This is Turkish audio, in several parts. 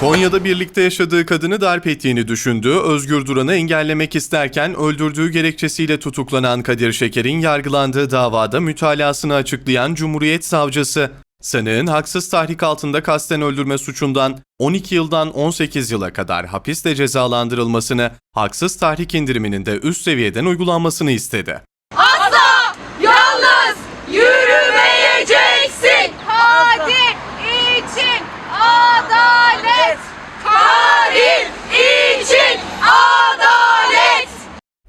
Konya'da birlikte yaşadığı kadını darp ettiğini düşündüğü Özgür Duran'ı engellemek isterken öldürdüğü gerekçesiyle tutuklanan Kadir Şeker'in yargılandığı davada mütalasını açıklayan Cumhuriyet Savcısı, sanığın haksız tahrik altında kasten öldürme suçundan 12 yıldan 18 yıla kadar hapiste cezalandırılmasını, haksız tahrik indiriminin de üst seviyeden uygulanmasını istedi. Asla yalnız yürümeyeceksin. Kadir için adalet. Kadir için adalet.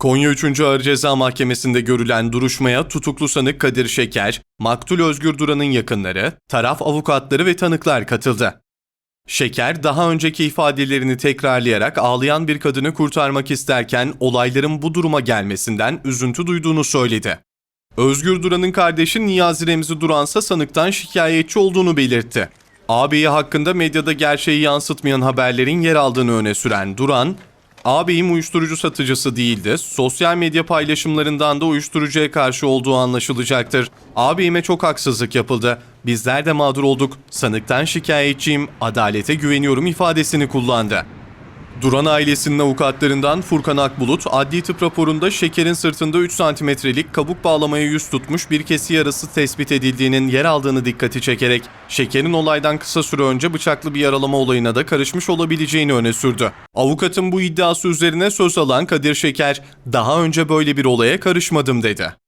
Konya 3. Ağır Ceza Mahkemesi'nde görülen duruşmaya tutuklu sanık Kadir Şeker, Maktul Özgür Duran'ın yakınları, taraf avukatları ve tanıklar katıldı. Şeker daha önceki ifadelerini tekrarlayarak ağlayan bir kadını kurtarmak isterken olayların bu duruma gelmesinden üzüntü duyduğunu söyledi. Özgür Duran'ın kardeşi Niyazi Remzi Duransa sanıktan şikayetçi olduğunu belirtti. Ağabeyi hakkında medyada gerçeği yansıtmayan haberlerin yer aldığını öne süren Duran, ağabeyim uyuşturucu satıcısı değildi, sosyal medya paylaşımlarından da uyuşturucuya karşı olduğu anlaşılacaktır. Ağabeyime çok haksızlık yapıldı, bizler de mağdur olduk, sanıktan şikayetçiyim, adalete güveniyorum ifadesini kullandı. Duran ailesinin avukatlarından Furkan Akbulut, adli tıp raporunda şekerin sırtında 3 santimetrelik kabuk bağlamaya yüz tutmuş bir kesi yarası tespit edildiğinin yer aldığını dikkati çekerek, şekerin olaydan kısa süre önce bıçaklı bir yaralama olayına da karışmış olabileceğini öne sürdü. Avukatın bu iddiası üzerine söz alan Kadir Şeker, daha önce böyle bir olaya karışmadım dedi.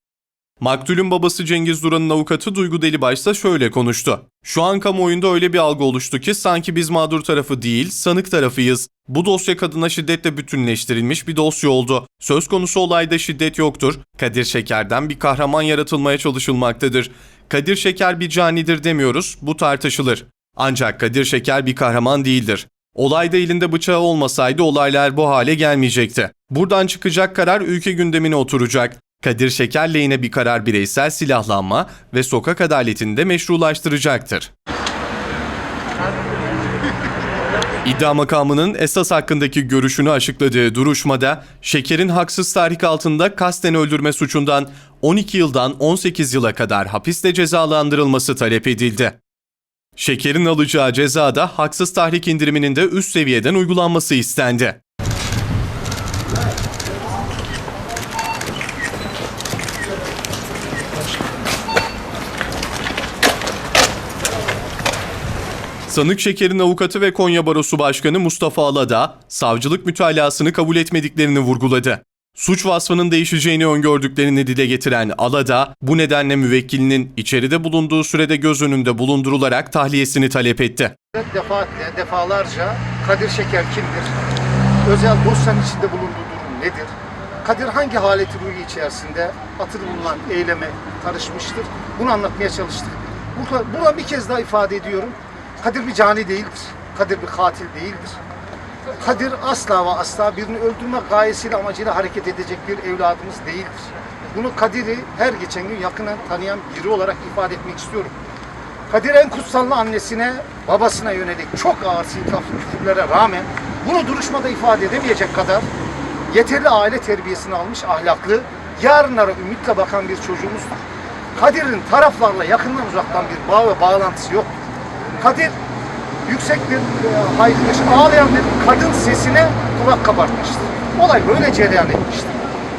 Maktulün babası Cengiz Duran'ın avukatı Duygu Delibaş ise şöyle konuştu. Şu an kamuoyunda öyle bir algı oluştu ki sanki biz mağdur tarafı değil, sanık tarafıyız. Bu dosya kadına şiddetle bütünleştirilmiş bir dosya oldu. Söz konusu olayda şiddet yoktur. Kadir Şeker'den bir kahraman yaratılmaya çalışılmaktadır. Kadir Şeker bir canidir demiyoruz, bu tartışılır. Ancak Kadir Şeker bir kahraman değildir. Olayda elinde bıçağı olmasaydı olaylar bu hale gelmeyecekti. Buradan çıkacak karar ülke gündemine oturacak. Kadir Şeker lehine bir karar bireysel silahlanma ve sokak adaletini de meşrulaştıracaktır. İddia makamının esas hakkındaki görüşünü açıkladığı duruşmada Şeker'in haksız tahrik altında kasten öldürme suçundan 12 yıldan 18 yıla kadar hapiste cezalandırılması talep edildi. Şeker'in alacağı cezada haksız tahrik indiriminin de üst seviyeden uygulanması istendi. Sanık Şeker'in avukatı ve Konya Barosu Başkanı Mustafa Alada, savcılık mütalasını kabul etmediklerini vurguladı. Suç vasfının değişeceğini öngördüklerini dile getiren Alada, bu nedenle müvekkilinin içeride bulunduğu sürede göz önünde bulundurularak tahliyesini talep etti. Defaatle, defalarca Kadir Şeker kimdir? Özel dosyanın içinde bulunduğu durum nedir? Kadir hangi haleti ruhu içerisinde atılı bulunan eyleme karışmıştır? Bunu anlatmaya çalıştık. Burada, burada bir kez daha ifade ediyorum. Kadir bir cani değildir. Kadir bir katil değildir. Kadir asla ve asla birini öldürme gayesiyle amacıyla hareket edecek bir evladımız değildir. Bunu Kadir'i her geçen gün yakından tanıyan biri olarak ifade etmek istiyorum. Kadir en kutsallı annesine, babasına yönelik çok ağır sinkaflı küfürlere rağmen bunu duruşmada ifade edemeyecek kadar yeterli aile terbiyesini almış ahlaklı, yarınlara ümitle bakan bir çocuğumuzdur. Kadir'in taraflarla yakından uzaktan bir bağ ve bağlantısı yok. Kadir yüksek bir e, haykırış, ağlayan bir kadın sesine kulak kabartmıştır. Olay böyle cereyan etmiştir.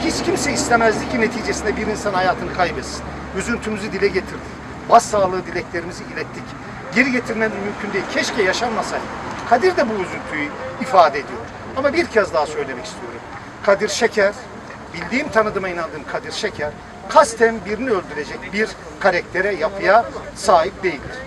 Hiç kimse istemezdi ki neticesinde bir insan hayatını kaybetsin. Üzüntümüzü dile getirdik. Başsağlığı dileklerimizi ilettik. Geri getirmen mümkün değil. Keşke yaşanmasaydı. Kadir de bu üzüntüyü ifade ediyor. Ama bir kez daha söylemek istiyorum. Kadir Şeker, bildiğim tanıdığıma inandığım Kadir Şeker, kasten birini öldürecek bir karaktere, yapıya sahip değildir.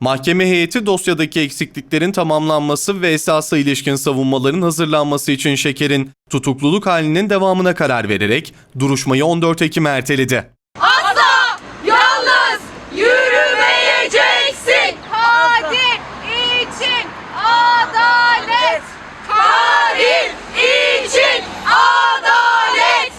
Mahkeme heyeti dosyadaki eksikliklerin tamamlanması ve esasa ilişkin savunmaların hazırlanması için Şeker'in tutukluluk halinin devamına karar vererek duruşmayı 14 Ekim'e erteledi. Asla yalnız yürümeyeceksin. Kadir için adalet. Kadir için adalet.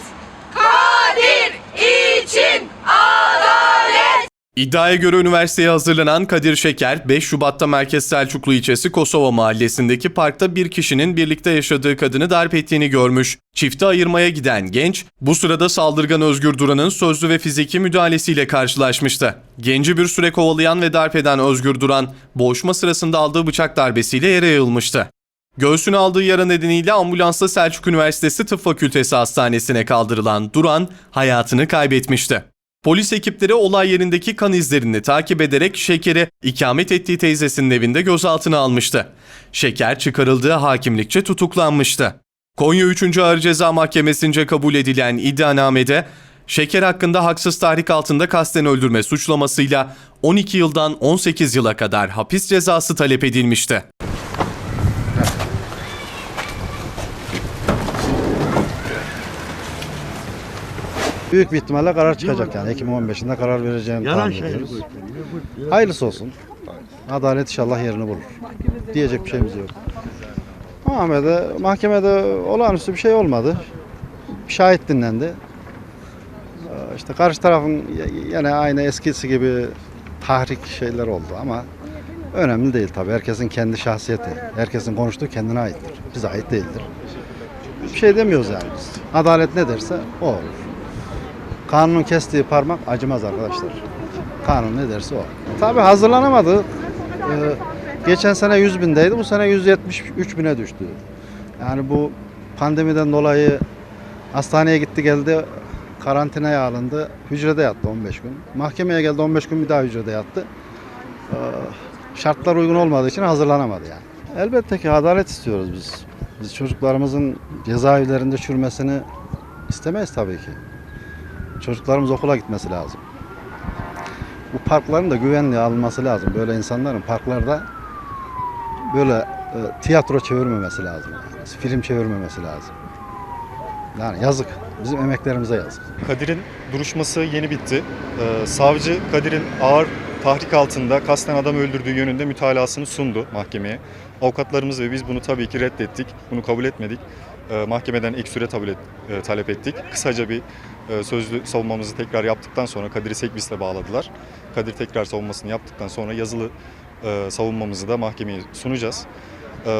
Kadir için adalet. İddiaya göre üniversiteye hazırlanan Kadir Şeker, 5 Şubat'ta Merkez Selçuklu ilçesi Kosova mahallesindeki parkta bir kişinin birlikte yaşadığı kadını darp ettiğini görmüş. Çifti ayırmaya giden genç, bu sırada saldırgan Özgür Duran'ın sözlü ve fiziki müdahalesiyle karşılaşmıştı. Genci bir süre kovalayan ve darp eden Özgür Duran, boğuşma sırasında aldığı bıçak darbesiyle yere yığılmıştı. Göğsüne aldığı yara nedeniyle ambulansla Selçuk Üniversitesi Tıp Fakültesi Hastanesi'ne kaldırılan Duran hayatını kaybetmişti. Polis ekipleri olay yerindeki kan izlerini takip ederek Şeker'i ikamet ettiği teyzesinin evinde gözaltına almıştı. Şeker çıkarıldığı hakimlikçe tutuklanmıştı. Konya 3. Ağır Ceza Mahkemesi'nce kabul edilen iddianamede Şeker hakkında haksız tahrik altında kasten öldürme suçlamasıyla 12 yıldan 18 yıla kadar hapis cezası talep edilmişti. Büyük bir ihtimalle karar çıkacak yani. Ekim 15'inde karar vereceğini tahmin ediyoruz. Hayırlısı olsun. Adalet inşallah yerini bulur. Diyecek bir şeyimiz yok. Mahkemede, mahkemede olağanüstü bir şey olmadı. Şahit dinlendi. Ee, İşte karşı tarafın yine aynı eskisi gibi tahrik şeyler oldu ama önemli değil tabii. Herkesin kendi şahsiyeti. Herkesin konuştuğu kendine aittir. Bize ait değildir. Bir şey demiyoruz yani biz. Adalet ne derse o olur. Kanunun kestiği parmak acımaz arkadaşlar. Kanun ne derse o. Tabii hazırlanamadı. Ee, geçen sene 100 bindeydi, bu sene 173 bine düştü. Yani bu pandemiden dolayı hastaneye gitti geldi, karantinaya alındı, hücrede yattı 15 gün. Mahkemeye geldi 15 gün bir daha hücrede yattı. Ee, şartlar uygun olmadığı için hazırlanamadı yani. Elbette ki adalet istiyoruz biz. Biz çocuklarımızın cezaevlerinde çürümesini istemeyiz tabii ki. Çocuklarımız okula gitmesi lazım. Bu parkların da güvenliğe alınması lazım. Böyle insanların parklarda böyle e, tiyatro çevirmemesi lazım. Yani. Film çevirmemesi lazım. Yani yazık. Bizim emeklerimize yazık. Kadir'in duruşması yeni bitti. Ee, savcı Kadir'in ağır tahrik altında kasten adam öldürdüğü yönünde mütalasını sundu mahkemeye. Avukatlarımız ve biz bunu tabii ki reddettik. Bunu kabul etmedik. Ee, mahkemeden ek süre et- e, talep ettik. Kısaca bir e, sözlü savunmamızı tekrar yaptıktan sonra Kadir'i Sekbis'le bağladılar. Kadir tekrar savunmasını yaptıktan sonra yazılı e, savunmamızı da mahkemeye sunacağız.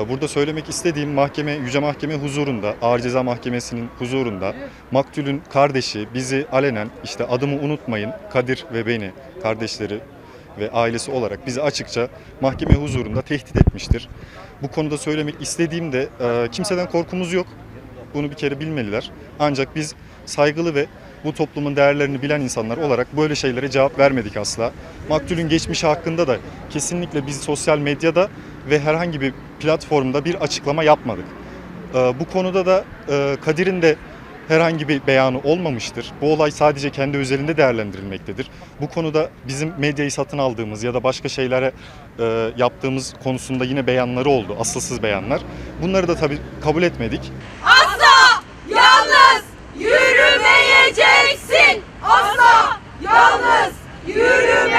Burada söylemek istediğim mahkeme, Yüce Mahkeme huzurunda, Ağır Ceza Mahkemesi'nin huzurunda maktulün kardeşi bizi alenen işte adımı unutmayın Kadir ve beni kardeşleri ve ailesi olarak bizi açıkça mahkeme huzurunda tehdit etmiştir. Bu konuda söylemek istediğim de e, kimseden korkumuz yok. Bunu bir kere bilmeliler. Ancak biz saygılı ve bu toplumun değerlerini bilen insanlar olarak böyle şeylere cevap vermedik asla. Maktulün geçmişi hakkında da kesinlikle biz sosyal medyada ve herhangi bir platformda bir açıklama yapmadık. Ee, Bu konuda da e, Kadir'in de herhangi bir beyanı olmamıştır. Bu olay sadece kendi özelinde değerlendirilmektedir. Bu konuda bizim medyayı satın aldığımız ya da başka şeylere e, yaptığımız konusunda yine beyanları oldu. Asılsız beyanlar. Bunları da tabii kabul etmedik. Asla yalnız yürümeyeceksin. Asla yalnız yürüme.